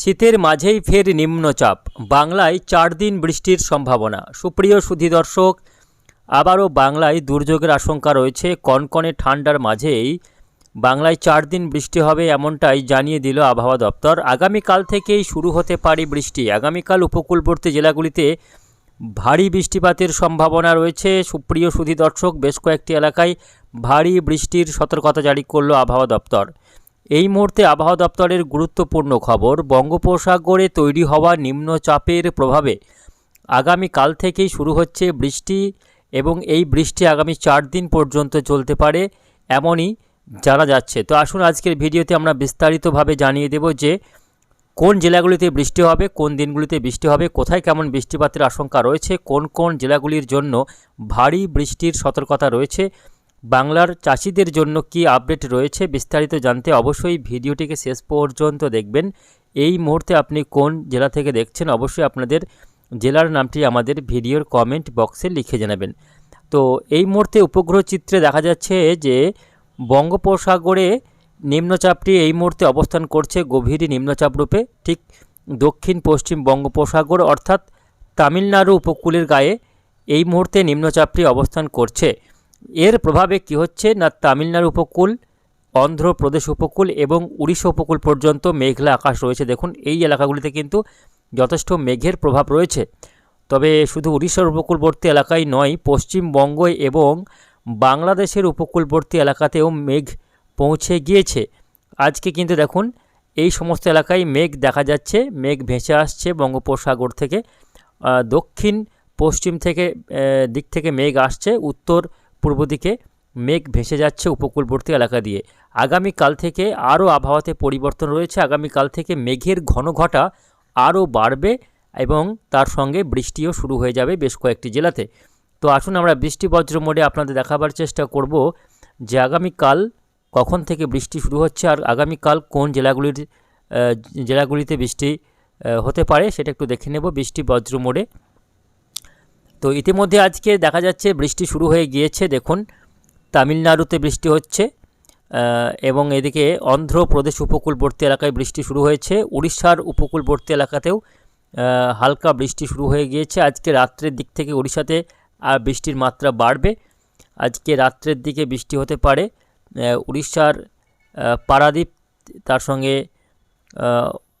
শীতের মাঝেই ফের নিম্নচাপ। বাংলায় চার দিন বৃষ্টির সম্ভাবনা। সুপ্রিয় সুধী দর্শক, আবারও বাংলায় দুর্যোগের আশঙ্কা রয়েছে। কনকনে ঠান্ডার মাঝেই বাংলায় চার দিন বৃষ্টি হবে এমনটাই জানিয়ে দিল আবহাওয়া দপ্তর। আগামীকাল থেকেই শুরু হতে পারে বৃষ্টি। আগামীকাল উপকূলবর্তী জেলাগুলিতে ভারী বৃষ্টিপাতের সম্ভাবনা রয়েছে। সুপ্রিয় সুধী দর্শক, বেশ কয়েকটি এলাকায় ভারী বৃষ্টির সতর্কতা জারি করল আবহাওয়া দপ্তর। এই মুহূর্তে আবহাওয়া দপ্তরের গুরুত্বপূর্ণ খবর, বঙ্গোপসাগরে তৈরি হওয়া নিম্নচাপের প্রভাবে আগামীকাল থেকেই শুরু হচ্ছে বৃষ্টি এবং এই বৃষ্টি আগামী চার দিন পর্যন্ত চলতে পারে এমনই জানা যাচ্ছে। তো আসুন আজকের ভিডিওতে আমরা বিস্তারিতভাবে জানিয়ে দেব যে কোন জেলাগুলিতে বৃষ্টি হবে, কোন দিনগুলিতে বৃষ্টি হবে, কোথায় কেমন বৃষ্টিপাতের আশঙ্কা রয়েছে, কোন কোন জেলাগুলির জন্য ভারী বৃষ্টির সতর্কতা রয়েছে বাংলার চাষিদের জন্য কি আপডেট রয়েছে বিস্তারিত জানতে অবশ্যই ভিডিওটিকে শেষ পর্যন্ত দেখবেন। এই মুহূর্তে আপনি কোন জেলা থেকে দেখছেন অবশ্যই আপনাদের জেলার নামটি আমাদের ভিডিওর কমেন্ট বক্সে লিখে জানাবেন। তো এই মুহূর্তে উপগ্রহ চিত্রে দেখা যাচ্ছে যে বঙ্গোপসাগরে নিম্নচাপটি এই মুহূর্তে অবস্থান করছে গভীর নিম্নচাপ রূপে। ঠিক দক্ষিণ পশ্চিম বঙ্গোপসাগর অর্থাৎ তামিলনাড়ু উপকূলের গায়ে এই মুহূর্তে নিম্নচাপটি অবস্থান করছে। এর প্রভাবে কি হচ্ছে না তামিলনাড়ু উপকূল, অন্ধ্রপ্রদেশ উপকূল এবং উড়িষ্যা উপকূল পর্যন্ত মেঘলা আকাশ রয়েছে? দেখুন, এই এলাকাগুলিতে কিন্তু যথেষ্ট মেঘের প্রভাব রয়েছে। তবে শুধু উড়িষ্যার উপকূলবর্তী এলাকায় নয়, পশ্চিমবঙ্গ এবং বাংলাদেশের উপকূলবর্তী এলাকাতেও মেঘ পৌঁছে গিয়েছে। আজকে কিন্তু দেখুন, এই সমস্ত এলাকায় মেঘ দেখা যাচ্ছে, মেঘ ভেসে আসছে বঙ্গোপসাগর থেকে। দক্ষিণ পশ্চিম থেকে দিক থেকে মেঘ আসছে, উত্তর পূর্ব দিকে মেঘ ভেসে যাচ্ছে উপকূলবর্তী এলাকা দিয়ে। আগামীকাল থেকে আরও আবহাওয়াতে পরিবর্তন রয়েছে। আগামীকাল থেকে মেঘের ঘনঘটা আরও বাড়বে এবং তার সঙ্গে বৃষ্টিও শুরু হয়ে যাবে বেশ কয়েকটি জেলাতে। তো আসুন আমরা বৃষ্টি বজ্র মোডে আপনাদের দেখাবার চেষ্টা করব যে আগামীকাল কখন থেকে বৃষ্টি শুরু হচ্ছে আর আগামীকাল কোন জেলাগুলির জেলাগুলিতে বৃষ্টি হতে পারে সেটা একটু দেখে নেব বৃষ্টি বজ্র মোডে। তো ইতিমধ্যে আজকে দেখা যাচ্ছে বৃষ্টি শুরু হয়ে গিয়েছে, দেখুন। তামিলনাড়ুতে বৃষ্টি হচ্ছে এবং এদিকে অন্ধ্রপ্রদেশ উপকূলবর্তী এলাকায় বৃষ্টি শুরু হয়েছে। উড়িষ্যার উপকূলবর্তী এলাকাতেও হালকা বৃষ্টি শুরু হয়ে গিয়েছে। আজকে রাত্রের দিক থেকে উড়িষ্যাতে আর বৃষ্টির মাত্রা বাড়বে। আজকে রাত্রের দিকে বৃষ্টি হতে পারে উড়িষ্যার পারাদ্বীপ, তার সঙ্গে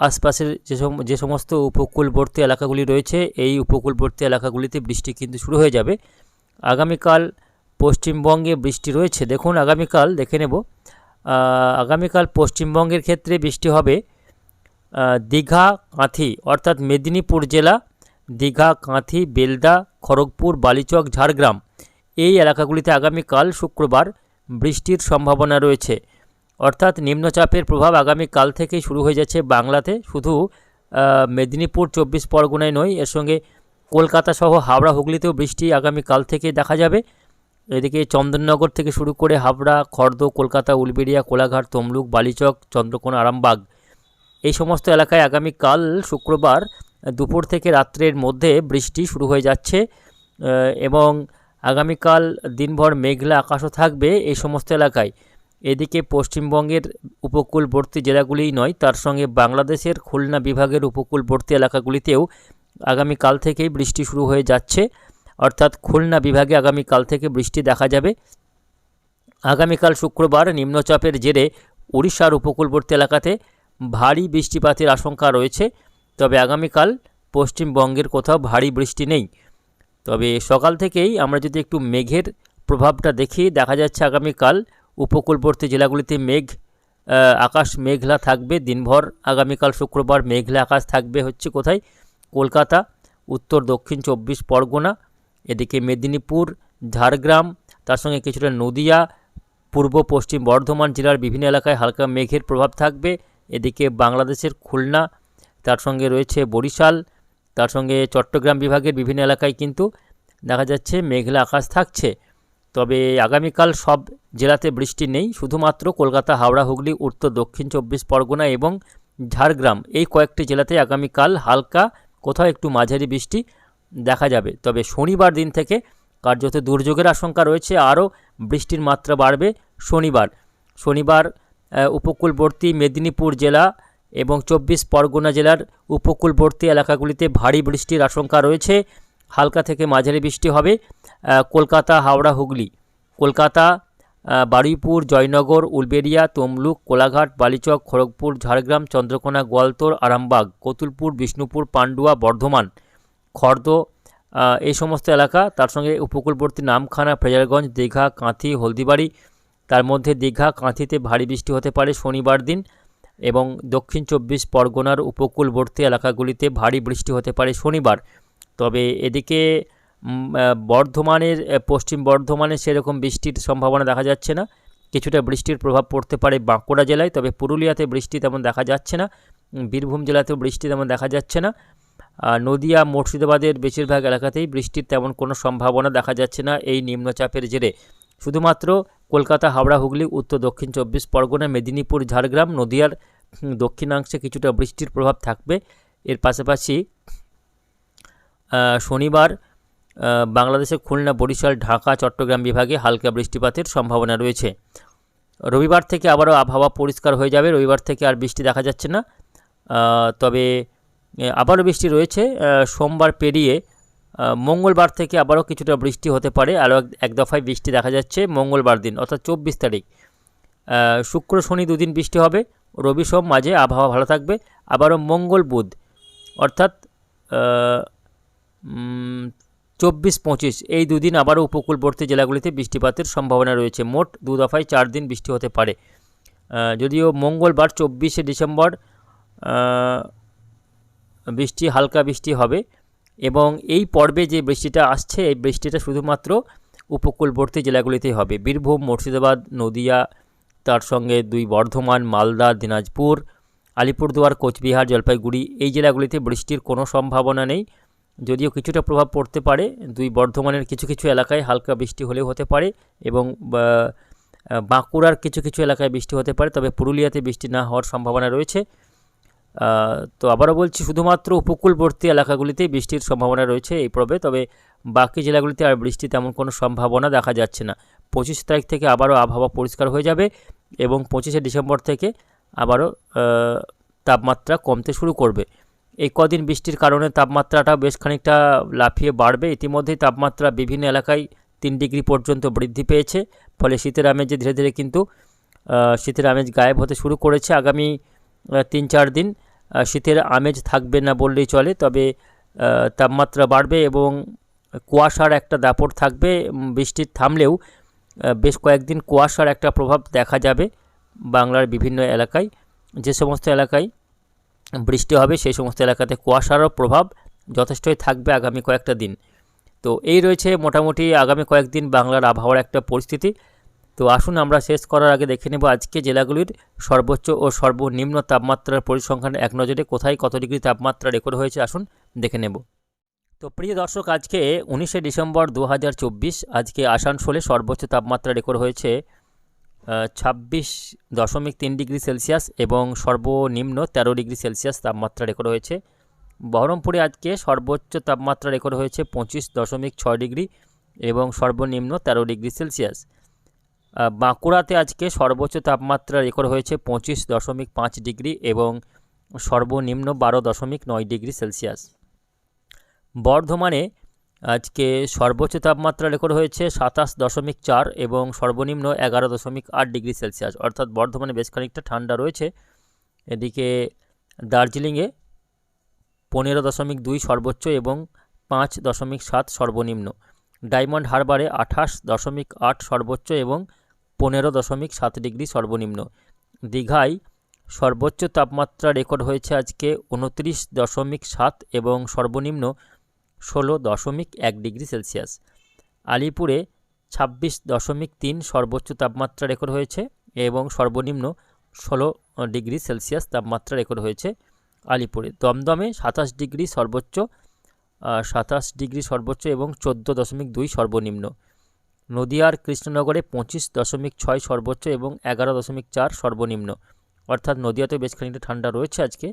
আশপাশের যে যে সমস্ত উপকূলবর্তী এলাকাগুলি রয়েছে, এই উপকূলবর্তী এলাকাগুলিতে বৃষ্টি কিন্তু শুরু হয়ে যাবে। আগামীকাল পশ্চিমবঙ্গে বৃষ্টি রয়েছে। দেখুন, আগামীকাল দেখে নেব। আগামীকাল পশ্চিমবঙ্গের ক্ষেত্রে বৃষ্টি হবে দীঘা, কাঁথি, অর্থাৎ মেদিনীপুর জেলা, দীঘা, কাঁথি, বেলদা, খড়গপুর, বালিচক, ঝাড়গ্রাম। এই এলাকাগুলিতে আগামীকাল শুক্রবার বৃষ্টির সম্ভাবনা রয়েছে। অর্থাৎ নিম্নচাপের প্রভাব আগামীকাল থেকেই শুরু হয়ে যাচ্ছে বাংলাতে। শুধু মেদিনীপুর চব্বিশ পরগনায় নয়, এর সঙ্গে কলকাতা সহ হাওড়া, হুগলিতেও বৃষ্টি আগামীকাল থেকে দেখা যাবে। এদিকে চন্দননগর থেকে শুরু করে হাবড়া খর্দ, কলকাতা, উলবেড়িয়া, কোলাঘাট, তমলুক, বালিচক, চন্দ্রকোনা, আরামবাগ, এই সমস্ত এলাকায় আগামীকাল শুক্রবার দুপুর থেকে রাত্রের মধ্যে বৃষ্টি শুরু হয়ে যাচ্ছে এবং আগামীকাল দিনভর মেঘলা আকাশও থাকবে এই সমস্ত এলাকায়। এদিকে পশ্চিমবঙ্গের উপকূলবর্তী জেলাগুলিই নয়, তার সঙ্গে বাংলাদেশের খুলনা বিভাগের উপকূলবর্তী এলাকাগুলিতেও আগামীকাল থেকেই বৃষ্টি শুরু হয়ে যাচ্ছে। অর্থাৎ খুলনা বিভাগে আগামীকাল থেকে বৃষ্টি দেখা যাবে। আগামীকাল শুক্রবার নিম্নচাপের জেরে উড়িষ্যার উপকূলবর্তী এলাকাতে ভারী বৃষ্টিপাতের আশঙ্কা রয়েছে। তবে আগামীকাল পশ্চিমবঙ্গের কোথাও ভারী বৃষ্টি নেই। তবে সকাল থেকেই আমরা যদি একটু মেঘের প্রভাবটা দেখি, দেখা যাচ্ছে আগামীকাল উপকূলবর্তী জেলাগুলিতে মেঘ আকাশ মেঘলা থাকবে, দিনভর আগামীকাল শুক্রবার মেঘলা আকাশ থাকবে হচ্ছে কোথায়? কলকাতা, উত্তর, দক্ষিণ চব্বিশ পরগনা, এদিকে মেদিনীপুর, ঝাড়গ্রাম, তার সঙ্গে কিছুটা নদিয়া, পূর্ব, পশ্চিম বর্ধমান জেলার বিভিন্ন এলাকায় হালকা মেঘের প্রভাব থাকবে, এদিকে বাংলাদেশের খুলনা, তার সঙ্গে রয়েছে বরিশাল, তার সঙ্গে চট্টগ্রাম বিভাগের বিভিন্ন এলাকায় কিন্তু দেখা যাচ্ছে মেঘলা আকাশ থাকছে। তবে আগামীকাল সব জেলাতে বৃষ্টি নেই, শুধুমাত্র কলকাতা, হাওড়া, হুগলি, উত্তর, দক্ষিণ চব্বিশ পরগনা এবং ঝাড়গ্রাম। এই কয়েকটি জেলাতে আগামীকাল হালকা, কোথাও একটু মাঝারি বৃষ্টি দেখা যাবে। তবে শনিবার দিন থেকে কার্যত দুর্যোগের আশঙ্কা রয়েছে, আরও বৃষ্টির মাত্রা বাড়বে শনিবার। শনিবার উপকূলবর্তী মেদিনীপুর জেলা এবং চব্বিশ পরগনা জেলার উপকূলবর্তী এলাকাগুলিতে ভারী বৃষ্টির আশঙ্কা রয়েছে। হালকা থেকে মাঝারি বৃষ্টি হবে কলকাতা, হাওড়া, হুগলি। কলকাতা বারুইপুর, জয়নগর উলবেড়িয়া তমলুক, কোলাঘাট, বালিচক, খড়গপুর, ঝাড়গ্রাম, চন্দ্রকোনা গোয়ালতোড় আরামবাগ, কতুলপুর, বিষ্ণুপুর, পান্ডুয়া, বর্ধমান, খর্দ এই সমস্ত এলাকা। তার সঙ্গে উপকূলবর্তী নামখানা ফ্রেজারগঞ্জ দীঘা, কাঁথি, হলদিবাড়ি। তার মধ্যে দীঘা, কাঁথিতে ভারী বৃষ্টি হতে পারে শনিবার দিন এবং দক্ষিণ চব্বিশ পরগনার উপকূলবর্তী এলাকাগুলিতে ভারী বৃষ্টি হতে পারে শনিবার। তবে এদিকে বর্ধমানের পশ্চিম বর্ধমানে সেরকম বৃষ্টির সম্ভাবনা দেখা যাচ্ছে না। কিছুটা বৃষ্টির প্রভাব পড়তে পারে বাঁকুড়া জেলায়, তবে পুরুলিয়াতে বৃষ্টি তেমন দেখা যাচ্ছে না। বীরভূম জেলাতেও বৃষ্টি তেমন দেখা যাচ্ছে না। নদিয়া, মুর্শিদাবাদের বেশিরভাগ এলাকাতেই বৃষ্টির তেমন কোনো সম্ভাবনা দেখা যাচ্ছে না এই নিম্নচাপের জেরে। শুধুমাত্র কলকাতা, হাওড়া, হুগলি, উত্তর, দক্ষিণ চব্বিশ পরগনা, মেদিনীপুর, ঝাড়গ্রাম, নদিয়ার দক্ষিণাংশে কিছুটা বৃষ্টির প্রভাব থাকবে। এর পাশাপাশি শনিবার আহ, বাংলাদেশের খুলনা বরিশাল ঢাকা চট্টগ্রাম বিভাগে হালকা বৃষ্টিপাতের সম্ভাবনা রয়েছে। রবিবার থেকে আবারও আবহাওয়া পরিষ্কার হয়ে যাবে। রবিবার থেকে আর বৃষ্টি দেখা যাচ্ছে না। তবে আবারও বৃষ্টি রয়েছে। সোমবার পেরিয়ে মঙ্গলবার থেকে আবারও কিছুটা বৃষ্টি হতে পারে। আরও এক দফায় বৃষ্টি দেখা যাচ্ছে মঙ্গলবার দিন অর্থাৎ চব্বিশ তারিখ। শুক্র শনি দুদিন বৃষ্টি হবে। রবি সোম মাঝে আবহাওয়া ভালো থাকবে। আবারও মঙ্গল বুধ অর্থাৎ চব্বিশ পঁচিশ। এই দুদিন আবারও উপকূলবর্তী জেলাগুলিতে বৃষ্টিপাতের সম্ভাবনা রয়েছে। মোট দু দফায় চার দিন বৃষ্টি হতে পারে। যদিও মঙ্গলবার চব্বিশে ডিসেম্বর বৃষ্টি, হালকা বৃষ্টি হবে এবং এই পর্বে যে বৃষ্টিটা আসছে, এই বৃষ্টিটা শুধুমাত্র উপকূলবর্তী জেলাগুলিতেই হবে। বীরভূম, মুর্শিদাবাদ, নদিয়া, তার সঙ্গে দুই বর্ধমান, মালদা, দিনাজপুর, আলিপুরদুয়ার, কোচবিহার, জলপাইগুড়ি এই জেলাগুলিতে বৃষ্টির কোনো সম্ভাবনা নেই। যদিও কিছুটা প্রভাব পড়তে পারে, দুই বর্ধমানের কিছু কিছু এলাকায় হালকা বৃষ্টি হলেও হতে পারে এবং বাঁকুড়ার কিছু কিছু এলাকায় বৃষ্টি হতে পারে, তবে পুরুলিয়াতে বৃষ্টি না হওয়ার সম্ভাবনা রয়েছে। তো আবারও বলছি, শুধুমাত্র উপকূলবর্তী এলাকাগুলিতেই বৃষ্টির সম্ভাবনা রয়েছে এই পর্বে, তবে বাকি জেলাগুলিতে আর বৃষ্টি তেমন কোনো সম্ভাবনা দেখা যাচ্ছে না। পঁচিশ তারিখ থেকে আবারও আবহাওয়া পরিষ্কার হয়ে যাবে এবং পঁচিশে ডিসেম্বর থেকে আবারও তাপমাত্রা কমতে শুরু করবে। এই কদিন বৃষ্টির কারণে তাপমাত্রাটা বেশ খানিকটা লাফিয়ে বাড়বে। ইতিমধ্যেই তাপমাত্রা বিভিন্ন এলাকায় তিন ডিগ্রি পর্যন্ত বৃদ্ধি পেয়েছে। ফলে শীতের আমেজে ধীরে ধীরে কিন্তু শীতের আমেজ গায়েব হতে শুরু করেছে আগামী তিন চার দিন। শীতের আমেজ থাকবে না বললেই চলে, তবে তাপমাত্রা বাড়বে এবং কুয়াশার একটা দাপট থাকবে। বৃষ্টির থামলেও বেশ কয়েকদিন কুয়াশার একটা প্রভাব দেখা যাবে বাংলার বিভিন্ন এলাকায়। যে সমস্ত এলাকায় বৃষ্টি হবে, সেই সমস্ত এলাকাতে কুয়াশারও প্রভাব যথেষ্টই থাকবে আগামী কয়েকটা দিন। তো এই রয়েছে মোটামুটি আগামী কয়েকদিন বাংলার আবহাওয়ার একটা পরিস্থিতি। তো আসুন আমরা শেষ করার আগে দেখে নেব আজকে জেলাগুলির সর্বোচ্চ ও সর্বনিম্ন তাপমাত্রার পরিসংখ্যান এক নজরে কোথায়, কত ডিগ্রি তাপমাত্রা রেকর্ড হয়েছে আসুন দেখে নেব। তো প্রিয় দর্শক, আজকে উনিশে ডিসেম্বর দু হাজার চব্বিশ, আজকে আসানসোলে সর্বোচ্চ তাপমাত্রা রেকর্ড হয়েছে ছাব্বিশ দশমিক তিন ডিগ্রি সেলসিয়াস এবং সর্বনিম্ন তেরো ডিগ্রি সেলসিয়াস তাপমাত্রা রেকর্ড হয়েছে। বহরমপুরে আজকে সর্বোচ্চ তাপমাত্রা রেকর্ড হয়েছে পঁচিশ দশমিক ছয় ডিগ্রি এবং সর্বনিম্ন তেরো ডিগ্রি সেলসিয়াস। বাঁকুড়াতে আজকে সর্বোচ্চ তাপমাত্রা রেকর্ড হয়েছে পঁচিশ দশমিক পাঁচ ডিগ্রি এবং সর্বনিম্ন বারো দশমিক নয় ডিগ্রি সেলসিয়াস। বর্ধমানে আজকে সর্বোচ্চ তাপমাত্রা রেকর্ড হয়েছে সাতাশ দশমিক চার এবং সর্বনিম্ন এগারো দশমিক আট ডিগ্রি সেলসিয়াস। অর্থাৎ বর্ধমানে বেশ খানিকটা ঠান্ডা রয়েছে। এদিকে দার্জিলিংয়ে পনেরো দশমিক দুই সর্বোচ্চ এবং পাঁচ দশমিক সাত সর্বনিম্ন। ডায়মন্ড হারবারে আঠাশ দশমিক আট সর্বোচ্চ এবং পনেরো দশমিক সাত ডিগ্রি সর্বনিম্ন। দীঘায় সর্বোচ্চ তাপমাত্রা রেকর্ড হয়েছে আজকে উনত্রিশ দশমিক সাত এবং সর্বনিম্ন ষোলো দশমিক এক ডিগ্রি সেলসিয়াস। আলিপুরে ছাব্বিশ দশমিক তিন সর্বোচ্চ তাপমাত্রা রেকর্ড হয়েছে এবং সর্বনিম্ন ষোলো ডিগ্রি সেলসিয়াস তাপমাত্রা রেকর্ড হয়েছে আলিপুরে। দমদমে সাতাশ ডিগ্রি সর্বোচ্চ সাতাশ ডিগ্রি সর্বোচ্চ এবং চোদ্দ দশমিক দুই সর্বনিম্ন। নদিয়ার কৃষ্ণনগরে পঁচিশ দশমিক ছয় সর্বোচ্চ এবং এগারো দশমিক চার সর্বনিম্ন। অর্থাৎ নদিয়াতে বেশ খানিকটা ঠান্ডা রয়েছে আজকে।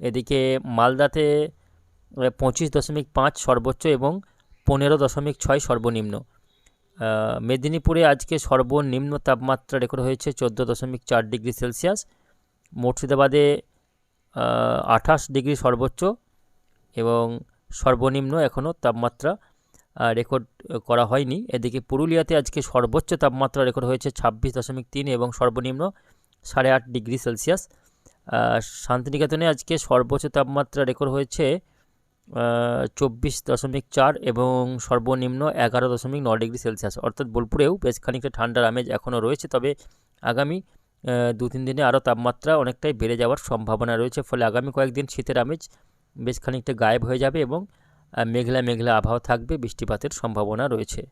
এদিকে মালদাতে পঁচিশ দশমিক পাঁচ সর্বোচ্চ এবং পনেরো দশমিক ছয় সর্বনিম্ন। মেদিনীপুরে আজকে সর্বনিম্ন তাপমাত্রা রেকর্ড হয়েছে চোদ্দ দশমিক চার ডিগ্রি সেলসিয়াস। মুর্শিদাবাদে আঠাশ ডিগ্রি সর্বোচ্চ এবং সর্বনিম্ন এখনও তাপমাত্রা রেকর্ড করা হয়নি। এদিকে পুরুলিয়াতে আজকে সর্বোচ্চ তাপমাত্রা রেকর্ড হয়েছে ছাব্বিশ দশমিক তিন এবং সর্বনিম্ন সাড়ে আট ডিগ্রি সেলসিয়াস। শান্তিনিকেতনে আজকে সর্বোচ্চ তাপমাত্রা রেকর্ড হয়েছে চব্বিশ দশমিক চার এবং সর্বনিম্ন এগারো দশমিক ন ডিগ্রি সেলসিয়াস। অর্থাৎ বোলপুরেও বেশ খানিকটা ঠান্ডার আমেজ এখনও রয়েছে, তবে আগামী দু তিন দিনে আরও তাপমাত্রা অনেকটাই বেড়ে যাওয়ার সম্ভাবনা রয়েছে, ফলে আগামী কয়েকদিন শীতের আমেজ বেশ খানিকটা গায়েব হয়ে যাবে এবং মেঘলা মেঘলা আবহাওয়া থাকবে, বৃষ্টিপাতের সম্ভাবনা রয়েছে।